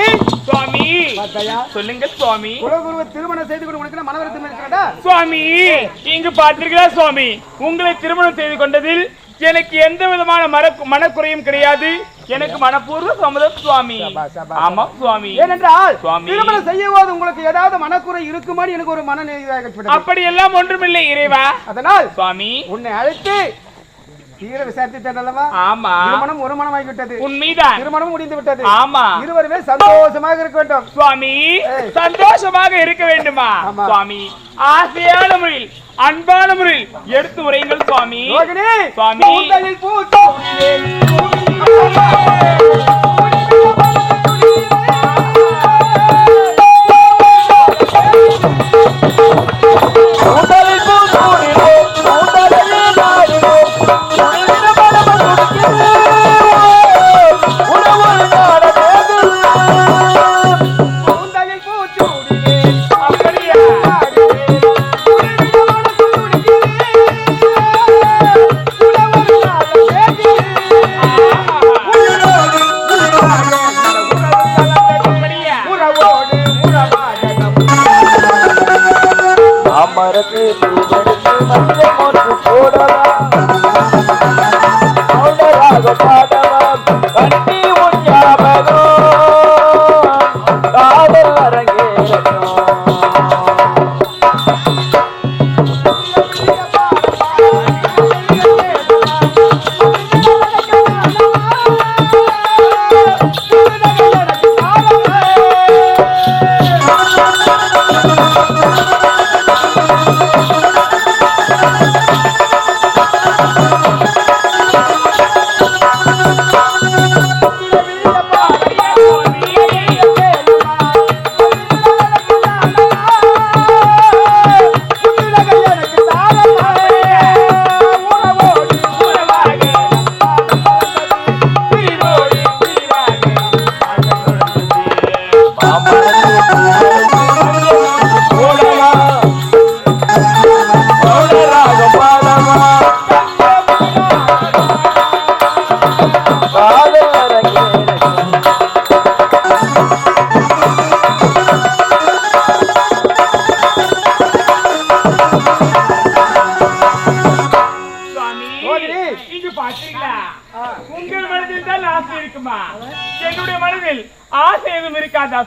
ரோகிணி சுவாமி. குலகுருவை திருமணம் செய்து கொண்டு உனக்கு சுவாமி இங்கு பார்த்தீர்களா சுவாமி? உங்களை திருமணம் செய்து கொண்டதில் எனக்கு எந்த விதமான மர மனக்குறையும் கிடையாது. எனக்கு மனப்பூர்வ சம்மதம் சுவாமி. ஆமா சுவாமி. ஏனென்றால் சுவாமி. திருமணம் செய்யும் போது உங்களுக்கு ஏதாவது மனக்குறை இருக்குமான்னு எனக்கு ஒரு மன அப்படி எல்லாம் ஒன்றுமில்லை இறைவா. அதனால் சுவாமி. உன்னை அழைத்து தீர விசாரித்து அல்லவா ஆமா திருமணம் ஒரு மனமாகி விட்டது உண்மைதான் திருமணம் முடிந்து விட்டது. ஆமா. இருவருமே சந்தோஷமாக இருக்க வேண்டும். சுவாமி. சந்தோஷமாக இருக்க வேண்டுமா. சுவாமி ஆசையான முறையில் அன்பான முறையில் எடுத்து உரையுங்கள் சுவாமி. சுவாமி.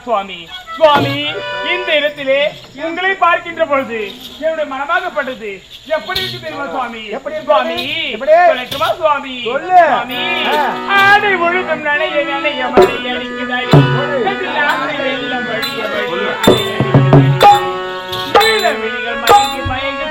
சுவாமி சுவாமி இந்த இடத்திலே உங்களை பார்க்கின்ற பொழுது என்னுடைய மனமாகப்பட்டது எப்படி இருக்கு தெரியுமா சுவாமி எப்படி? சுவாமி? சொல்லட்டுமா சுவாமி. சுவாமி. ஆடை முழுதும் நனைய நனைய மழை ஆசை வெள்ளம் வழிய விழிகள் மயங்கி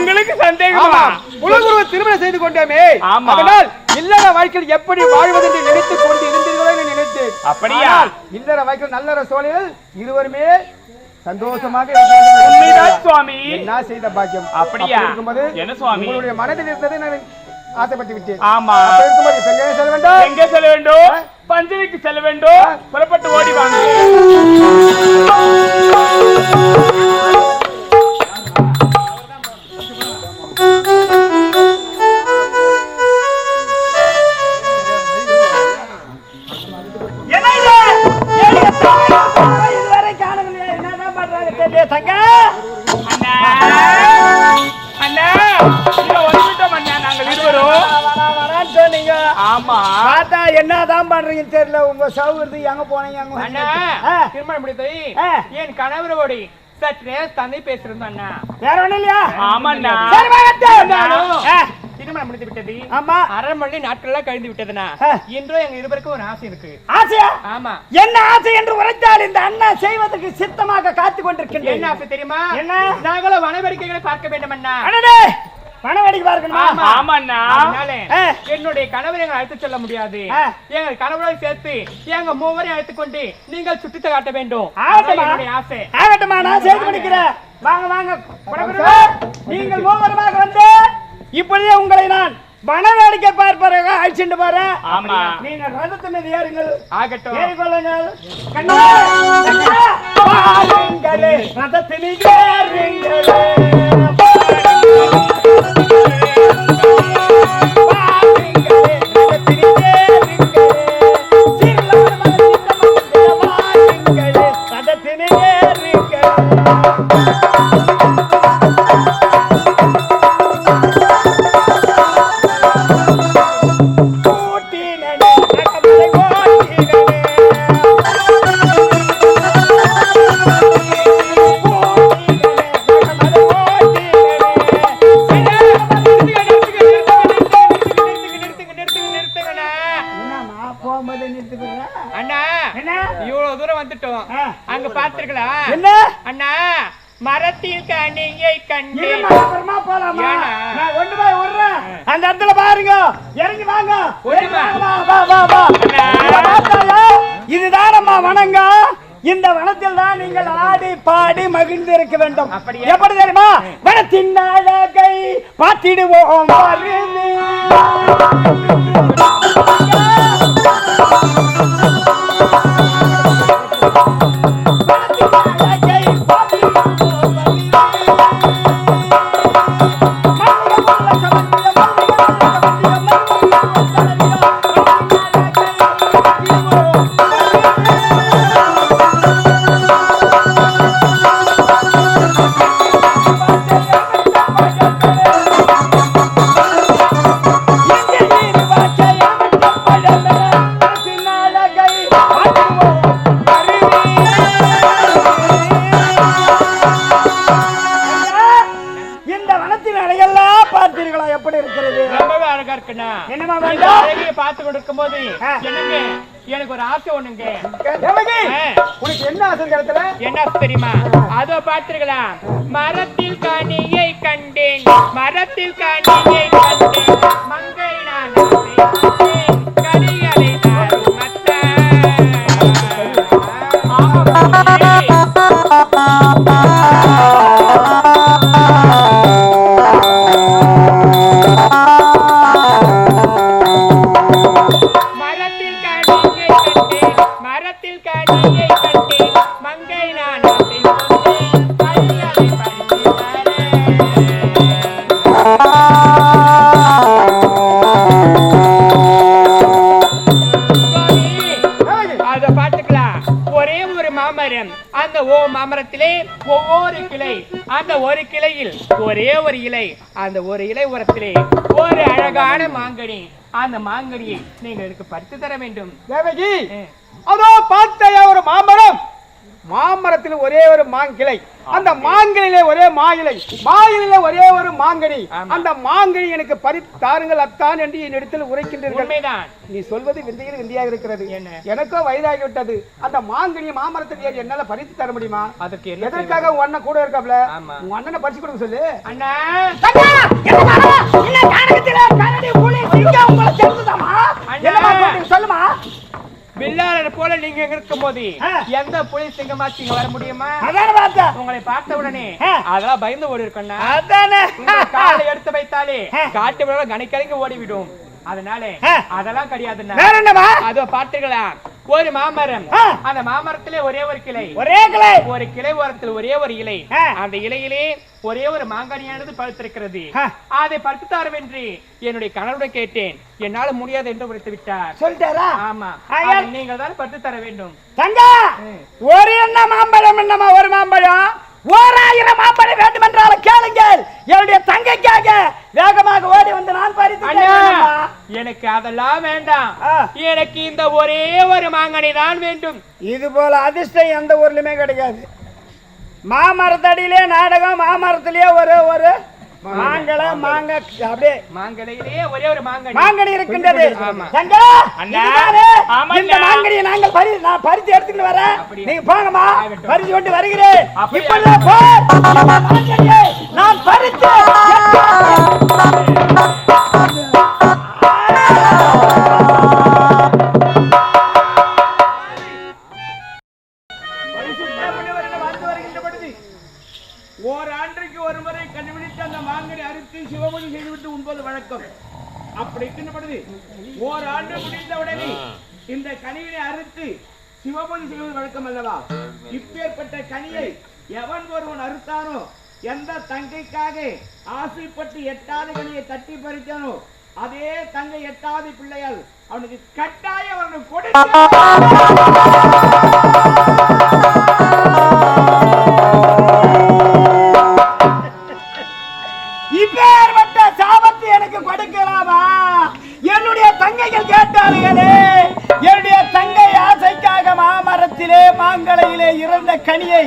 உங்களுக்கு சந்தேகமா? உலகுருவ திருமணம் செய்து கொண்டோமே. அதனால் இல்லற வாழ்க்கையில் எப்படி வாழ்வது என்று நினைத்துக் கொண்டு இருந்தீர்களோ என்று நினைத்தேன். அப்படியா? இல்லற வாழ்க்கையில் நல்லற சோழிகள் இருவருமே சந்தோஷமாக. சுவாமி. என்ன செய்த பாக்கியம்? அப்படியா? அப்படி இருக்கும்போது என்ன சுவாமி? உங்களுடைய மனதில் இருந்ததை நான் ஆசைப்பட்டு விட்டேன். ஆமா. இருக்கும்போது எங்கே செல்ல வேண்டும்? எங்கே செல்ல வேண்டும்? பஞ்சனைக்கு செல்ல வேண்டும். புறப்பட்டு ஓடி வாங்க. இதுவரை காணவில்லை. என்னதான் பண்றாங்க தெரியல தங்க? அண்ணா. அண்ணா. வந்துட்டோம் அண்ணா. நாங்கள் இருவரும். வரான்னு சொன்னீங்க. ஆமா. பார்த்தா என்னதான் பண்றீங்கன்னு தெரியல. உங்க சௌகரியத்து எங்க போனீங்க அங்க அண்ணா. திருமணம் முடித்தது ஆ. என் கணவரோடு சற்று தந்தை பேசுறது அண்ணா. வேற ஒண்ணும் இல்லையா? ஆமாண்ணா. திருமணம் முடிந்து விட்டது. ஆமா. அரை மணி நாட்கள்லாம் கழிந்து விட்டதுண்ணா. ஆ. இன்றும் எங்க இருவருக்கும் ஒரு ஆசை இருக்கு. ஆசையா? ஆமா. என்ன ஆசை என்று உரைத்தால் இந்த அண்ணா செய்வதற்கு சித்தமாக காத்து கொண்டிருக்கின்றேன். என்ன ஆசை தெரியுமா? என்ன? நாங்களும் வனவரிக்கைகளை பார்க்க வேண்டும் அண்ணா பணவடிக்கு பார்க்கணுமா? ஆமா. ஆமாண்ணா. என்னுடைய கணவரை எங்களை அழைத்து செல்ல முடியாது. எங்கள் கணவரோடு சேர்த்து எங்க மூவரையும் அழைத்துக் கொண்டு நீங்கள் சுற்றித்து காட்ட வேண்டும். என்னுடைய ஆசை. ஆகட்டுமா? நான் செய்து முடிக்கிறேன் வாங்க வாங்க. நீங்கள் மூவருமாக வந்து இப்பொழுதே உங்களை நான் வனவேடிக்கை பார்ப்பதாக அழைச்சிட்டு போறேன். ஆமா. நீங்கள் ரதத்து மீது ஏறுங்கள். ஆகட்டும். ஏறிக்கொள்ளுங்கள். பாருங்களே, ரதத்தினில் ஏறுங்களே. பாடி மகிழ்ந்து இருக்க வேண்டும்? எப்படி தெரியுமா? வனத்தின் அழகை பார்த்திடுவோம். அந்த ஒரு இலை உரத்திலே ஒரு அழகான மாங்கனி. அந்த மாங்கனியை நீங்கள் எனக்கு பறித்து தர வேண்டும். தேவகி. அதோ பார்த்தையா ஒரு மாமரம் மாமரத்தில் ஒரே ஒரு மாங்கிளை அந்த மாங்கிளையிலே ஒரே மாயிலை. மாயிலே ஒரே ஒரு மாங்கனி. அந்த மாங்கனி எனக்கு பறித்து தாருங்கள் அத்தான் என்று என்னிடத்தில் உரைக்கின்றீர்கள். உண்மைதான். நீ சொல்வது விந்தையில் விந்தையாக இருக்கிறது? எனக்கோ வயதாகி விட்டது அந்த மாங்கனி மாமரத்தில் ஏறி என்னால பறித்து தர முடியுமா? என்ன எதற்காக உன் அண்ணன் கூட இருக்காப்ல. உன் அண்ணனை பறிச்சு கொடுக்க சொல்லு. அண்ணா? சொல்லுமா? பில்லாளர் போல நீங்க இருக்கும்போது ஆ. எந்த புலி சிங்கமாச்சு வர முடியுமா? உங்களை பார்த்த உடனே. அதெல்லாம் பயந்து ஓடி இருக்கண்ணா காலை எடுத்து வைத்தாலே. காட்டு கணிக்கலைங்க ஓடிவிடும். அதனால. அதெல்லாம் கிடையாதுண்ணா. அதோ பார்த்தீங்களா ஒரு மாமரம். அந்த மாமரத்திலே ஒரே ஒரு கிளை. ஒரே கிளை. ஒரு கிளை ஓரத்தில் ஒரே ஒரு இலை. அந்த இலையிலே ஒரே ஒரு மாங்கனியானது பழுத்திருக்கிறது. அதை பறித்து தரவென்று என்னுடைய கணவருடன் கேட்டேன். என்னால முடியாது என்று உரைத்து விட்டார். சொல்லிட்டாரா? ஆமா. நீங்கள் தான் பறித்து தர வேண்டும் தங்கா ஒரு என்ன மாம்பழம் என்னம்மா ஒரு மாம்பழம்? ஓராயிரம் மாம்பழம் வேண்டும் என்றாலும் கேளுங்கள் என்னுடைய தங்கைக்காக வேகமாக ஓடி வந்து நான் பறித்து. எனக்கு அதெல்லாம் வேண்டாம். எனக்கு இந்த ஒரே ஒரு மாங்கனி தான் வேண்டும் இது போல அதிர்ஷ்டம் எந்த ஊர்லயுமே கிடைக்காது மாமரத்தடியிலே நாடகம் மாமரத்திலேயே ஒரு ஒரு மாங்கல மாங்க அப்படியே. மாங்கனியிலே ஒரே ஒரு மாங்கனி. மாங்கனி இருக்கின்றது. இந்த நாங்கள் பறி நான் பறித்து எடுத்துட்டு வரேன்? நீங்க போங்கம்மா. பறித்து கொண்டு வருகிறேன். போ. மாங்கனியை நான் பறித்து இப்பேற்பட்ட சாபத்தை எனக்கு கொடுக்கலாமா? என்னுடைய தங்கைகள் கேட்டார்களே என்னுடைய தங்கை ஆசைக்காக மாமரத்திலே மாங்கலையிலே இருந்த கனியை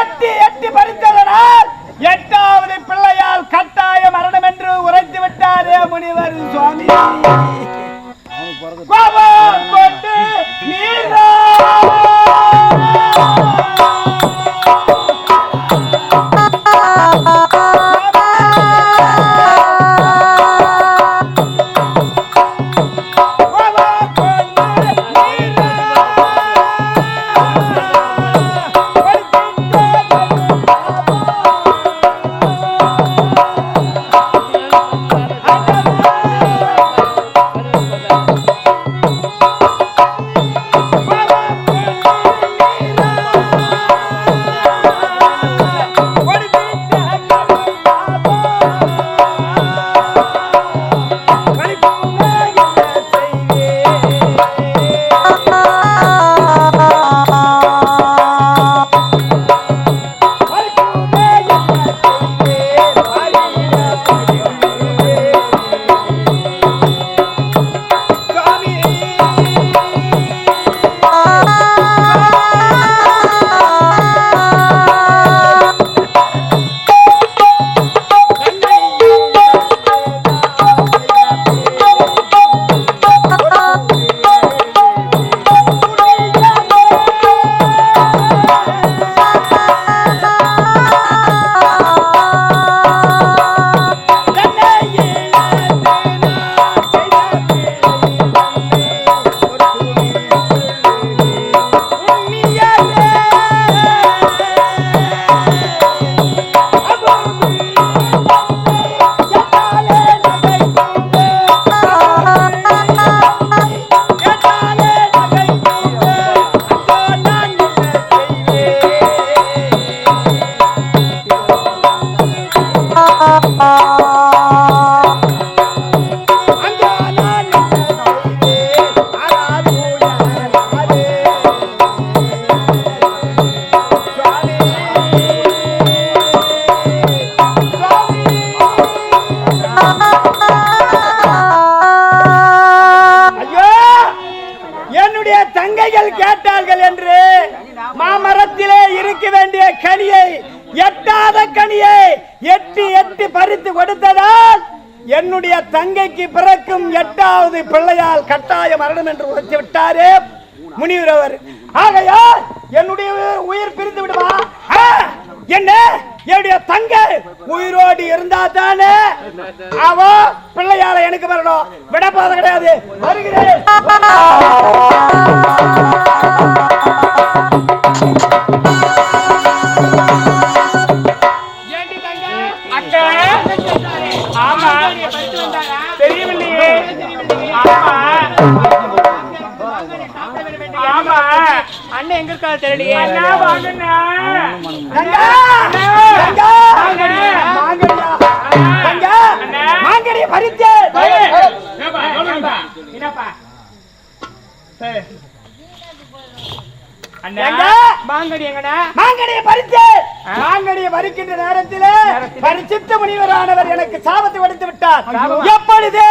எட்டி எட்டி பறித்ததனால் எட்டாவது பிள்ளையால் கட்டாய மரணம் என்று உரைத்து விட்டாரே முனிவர் சுவாமி. மரணம் என்று உரைத்து விட்டாரே முனிவர் அவர் ஆகையால் என்னுடைய உயிர் பிரிந்து விடுமா? என்ன? என்னுடைய தங்க உயிரோடு இருந்தா தானே? அவ பிள்ளையால எனக்கு வரணும் விட போறது கிடையாது. வருகிறேன். இருக்காரு தெரியலையே அண்ணா வாங்கண்ணா. அண்ணா. என்னப்பா சரி. நேரத்திலே பரிசுத்த முனிவரானவர் எனக்கு சாபத்தை கொடுத்து விட்டார். எப்பொழுது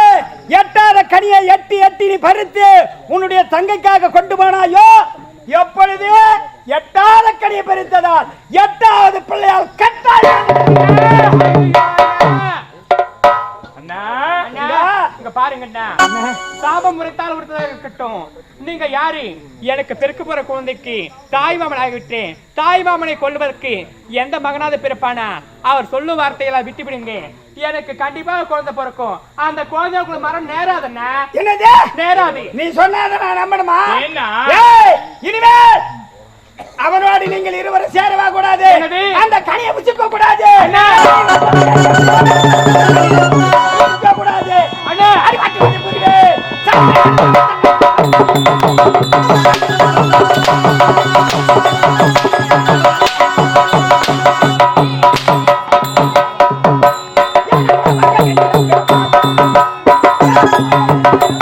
எட்டாத கனியை எட்டி எட்டி நீ பறித்து உன்னுடைய தங்கைக்காக கொண்டு போனாயோ எப்பொழுது? எட்டாவது கனியை பிரித்ததால் எட்டாவது பிள்ளையால் கட்டாயம். பாருங்கண்ணா சாபம் முறைத்தால் ஒருத்ததாக இருக்கட்டும். நீங்க யாரு? எனக்கு பிறக்க போற குழந்தைக்கு தாய் மாமன் ஆகிவிட்டேன் தாய் மாமனை கொள்வதற்கு எந்த மகனாவது பிறப்பானா? அவர் சொல்லும் வார்த்தையெல்லாம் விட்டுவிடுங்க எனக்கு கண்டிப்பாக குழந்தை பிறக்கும். அந்த குழந்தைக்குள்ள மரம் நேராதண்ணா என்னது? நேராது. நீ சொன்னதை நான் நம்பணுமா? இனிமேல் அவனோடு நீங்கள் இருவரும் சேரவா கூடாது? அந்த கனியை புசிக்க கூடாது. புரியுது.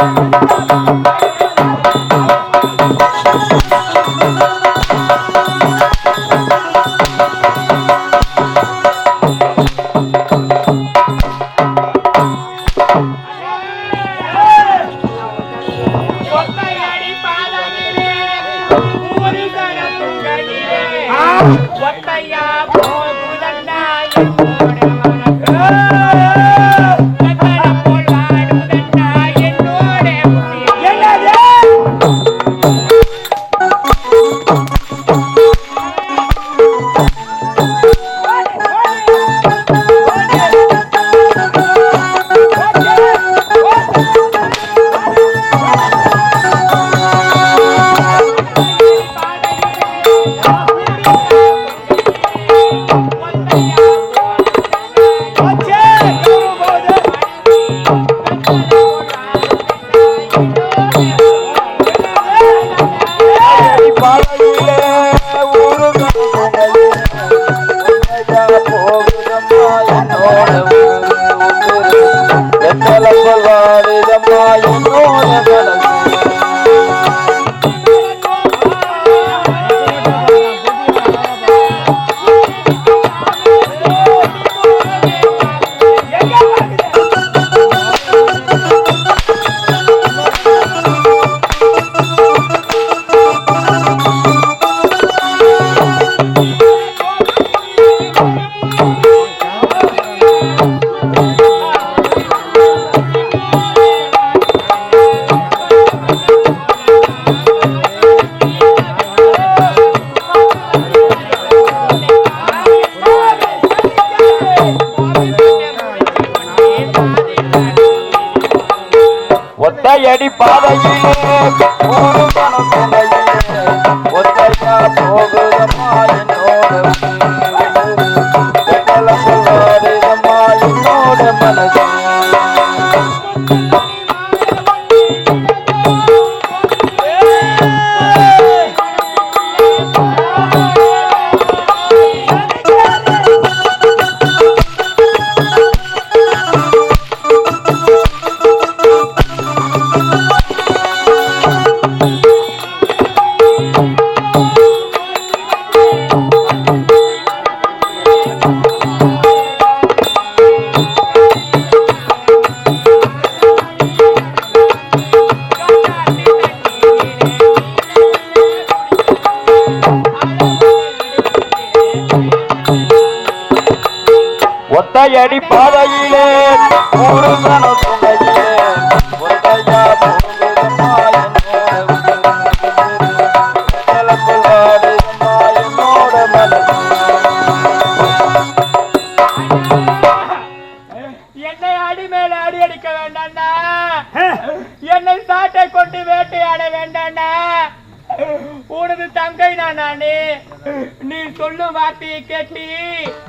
ஒத்தையடி அடி மேல அடி அடிக்க வேண்டாம்டா என்னை சாட்டை கொண்டு வேட்டையாட வேண்டாம்டா உனது தங்கை நான். நானே நீ சொல்லும் வார்த்தையை கேட்டு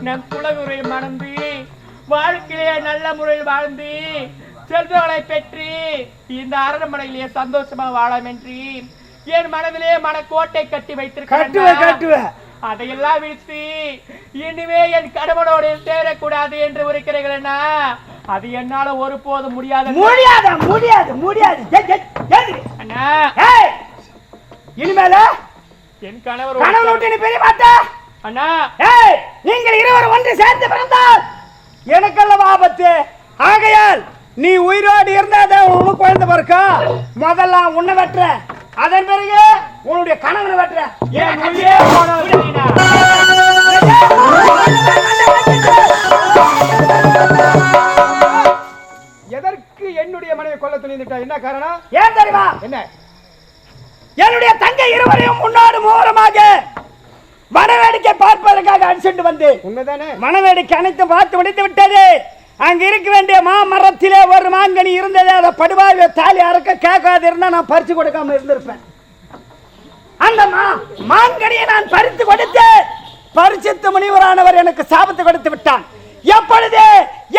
நம் குலகுரை மணந்து வாழ்க்கையிலே நல்ல முறையில் வாழ்ந்து செல்வங்களை பெற்று இந்த அரண்மனையிலே சந்தோஷமா வாழலாம் என்று என் மனதிலே மனக்கோட்டை கட்டி கட்டுவ வைத்திருக்கிறேன் கட்டுவ. அதையெல்லாம் விடுத்து இனிமே என் கணவனோடு சேரக்கூடாது என்று இருக்கிறீர்களா அது என்னால ஒருபோதும் முடியாது முடியாது? முடியாது முடியாது. அண்ணா. இனிமேல என் கணவர் ஒரு- விட்டு நீ பெரிய மாட்டா? அண்ணா. ஏய் நீங்கள் இருவர் ஒன்று சேர்ந்து பிறந்தால் எனக்கல்ல ஆபத்து. ஆகையால் நீ உயிரோடு இருந்தாதான் உனக்கு குழந்தை பிறக்கும். முதல்ல உன்னை வெட்டுற அதன் பிறகு உன்னுடைய கணவனை வெட்டுற. என் உயிரே. எதற்கு என்னுடைய மனைவி கொல்ல துணிந்துட்டா என்ன காரணம்? ஏன் தெரியுமா? என்ன? என்னுடைய தங்கை இருவரையும் முன்னோடு மூலமாக மனவேடிக்கை பார்ப்பதற்காக அடிச்சுட்டு வந்து உண்மைதானே? மனவேடிக்கை அனைத்தும் பார்த்து முடித்து விட்டது. அங்க இருக்க வேண்டிய மாமரத்திலே ஒரு மாங்கனி இருந்தது அதை படுவாயில தாலி அறக்க கேட்காது இருந்தா நான் பறிச்சு கொடுக்காம இருந்திருப்பேன். அந்த மா மாங்கனியை நான் பறித்து கொடுத்து பரிசுத்த முனிவரானவர் எனக்கு சாபத்து கொடுத்து விட்டான். எப்பொழுது?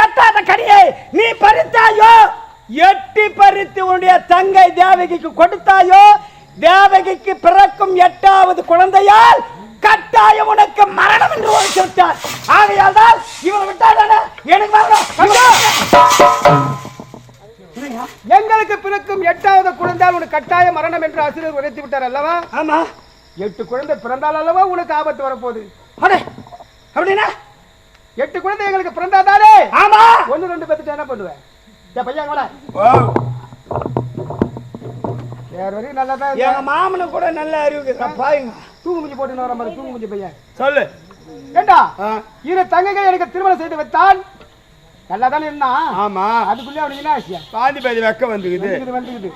எட்டாத கனியை நீ பறித்தாயோ? எட்டி பறித்து உன்னுடைய தங்கை தேவகிக்கு கொடுத்தாயோ? தேவகிக்கு பிறக்கும் எட்டாவது குழந்தையால் கட்டாயம் உனக்கு மரணம் என்று ஒழித்து விட்டார் ஆகையால் தான் இவனை விட்டாதானே எனக்கு மரணம். எங்களுக்கு பிறக்கும் எட்டாவது குழந்தையால் உனக்கு கட்டாய மரணம் என்று ஆசிரியர் உரைத்து விட்டார் அல்லவா? ஆமா. எட்டு குழந்தை பிறந்தால் அல்லவா உனக்கு ஆபத்து வரப்போகுது? அடே அப்படின்னா? எட்டு குழந்தை எங்களுக்கு பிறந்தாதானே? ஆமா. ஒண்ணு ரெண்டு பேத்துட்டு என்ன பண்ணுவேன் பையன் கூட வேற வரையும் நல்லா தான் எங்க மாமனுக்கு கூட நல்ல அறிவு இருக்குதா, பாருங்க தூங்கு முஞ்சி போட்டு வர மாதிரி தூங்கு முஞ்சி பையன். சொல்லு. ஏண்டா? இரு தங்கைகள் எனக்கு திருமணம் செய்து வைத்தான். நல்லா தானே இருந்தான்? ஆமா. அதுக்குள்ளே அவனுக்கு என்ன ஆசியா பாதி பாதி வெக்க வந்துக்குது. வந்துக்குது வந்துக்குது.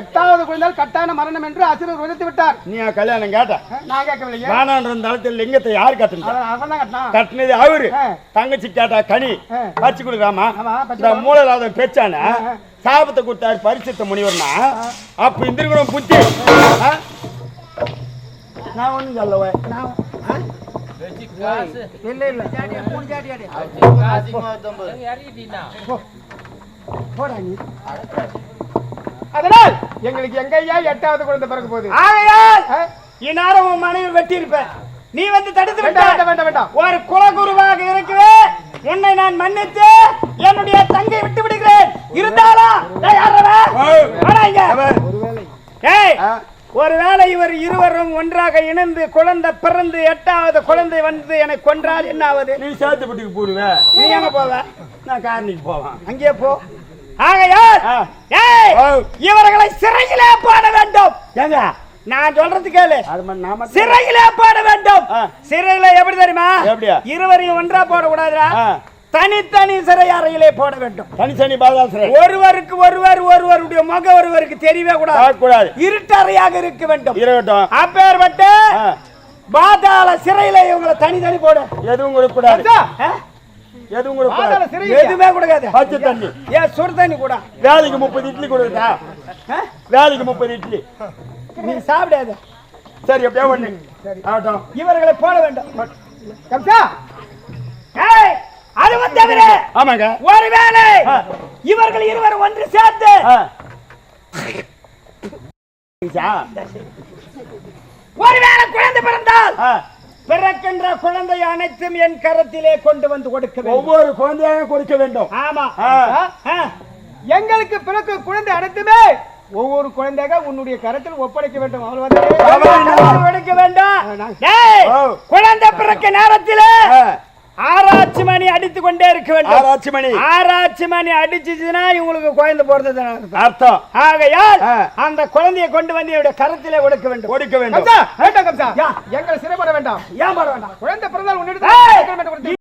எட்டாவது குழந்தையால் கட்டாய மரணம் என்று ஆசிரியர் உரைத்து விட்டார். நீ கல்யாணம் கேட்ட? நான் கேட்கவில்லையே. வேணான்ற தளத்தில் லிங்கத்தை யார் கட்டுனா அவன் தான் கட்டினது அவரு. தங்கச்சி கேட்டா கனி. பறிச்சு கொடுக்காமா இந்த. மூலலாத பெச்சான. சாபத்தை கொடுத்தாரு பரிசுத்த முனிவர்னா? அப்ப இந்திரகுணம் புத்தி? நான் ஒண்ணும் சொல்லவே நான்? இல்ல இல்ல. போடா நீ. அதனால் எங்களுக்கு எங்கய்யா எட்டாவது குழந்தை பிறக்க போகுது. ஆகையால்? இந்நேரம் உன் மனைவி வெட்டி இருப்ப நீ வந்து தடுத்து வேண்டாம் வேண்டாம் விட்ட வேண்டாம் வேண்டாம். ஒரு குலகுருவாக இருக்கவே. உன்னை நான் மன்னித்து என்னுடைய தங்கை விட்டு விடுகிறேன். இருந்தாலும். ஏய், ஒருவேளை. இவர் இருவரும் ஒன்றாக இணைந்து குழந்தை பிறந்து எட்டாவது குழந்தை வந்து எனக்கு கொன்றால் என்ன ஆவது நீ சேர்த்து வீட்டுக்கு போடுவ நீ எங்க போவ? நான் காரணிக்கு போவேன். அங்கே போ. ஆகையால். இவர்களை சிறையிலே போட வேண்டும். ஏங்க? நான் சொல்றது கேளு. சிறையிலே போட வேண்டும். சிறையில எப்படி தெரியுமா? இருவரையும் ஒன்றா போட கூடாதுடா ஆ. தனித்தனி சிறை அறையிலே போட வேண்டும். தனி தனி பாதாசிரியர் ஒருவருக்கு ஒருவர் ஒருவருடைய முக ஒருவருக்கு தெரியவே கூடாது. பார்க்கக்கூடாது. இருட்டறையாக இருக்க வேண்டும். இருக்கட்டும். அப்பேற்பட்ட. பாதாள சிறையில இவங்களை தனி போடு. எதுவும் ஆ? எதுவும் சிறை எதுவுமே கொடுக்காது பச்சை தண்ணி. ஏன் சுடு தண்ணி கூட? வேலைக்கு முப்பது இட்லி கொடுக்குதா? வேலைக்கு முப்பது இட்லி. நீ சாப்பிடாத சரி அப்படியே ஒண்ணு. ஆகட்டும். இவர்களை போட வேண்டும். கம்சா! ஏய், அதுவும் தவிர ஆமாங்க. ஒருவேளை ஆ. இவர்கள் இருவர் ஒன்று சேர்ந்து ஆ. ஒருவேளை குழந்தை பிறந்தால். பிறக்கின்ற குழந்தை அனைத்தும் என் கரத்திலே கொண்டு வந்து கொடுக்க ஒவ்வொரு குழந்தையாக கொடுக்க வேண்டும். ஆமா. எங்களுக்கு பிறக்கும் குழந்தை அனைத்துமே ஒவ்வொரு குழந்தையாக உன்னுடைய கரத்தில் ஒப்படைக்க வேண்டும். டேய், ஓ. குழந்தை பிறக்க நேரத்திலே. ஆராய்ச்சி மணி அடித்து கொண்டே இருக்க வேண்டும். ஆராய்ச்சி மணி. ஆராய்ச்சி மணி அடிச்சுச்சுன்னா இவங்களுக்கு குழந்தை பிறந்தது அர்த்தம். ஆகையால். அந்த குழந்தையை கொண்டு வந்து என்னுடைய கரத்திலே கொடுக்க வேண்டும். கொடுக்க வேண்டும். எங்களை சிறைப்பட வேண்டாம். ஏன் வேண்டாம்? குழந்தை பிறந்தால். உன்னிடம்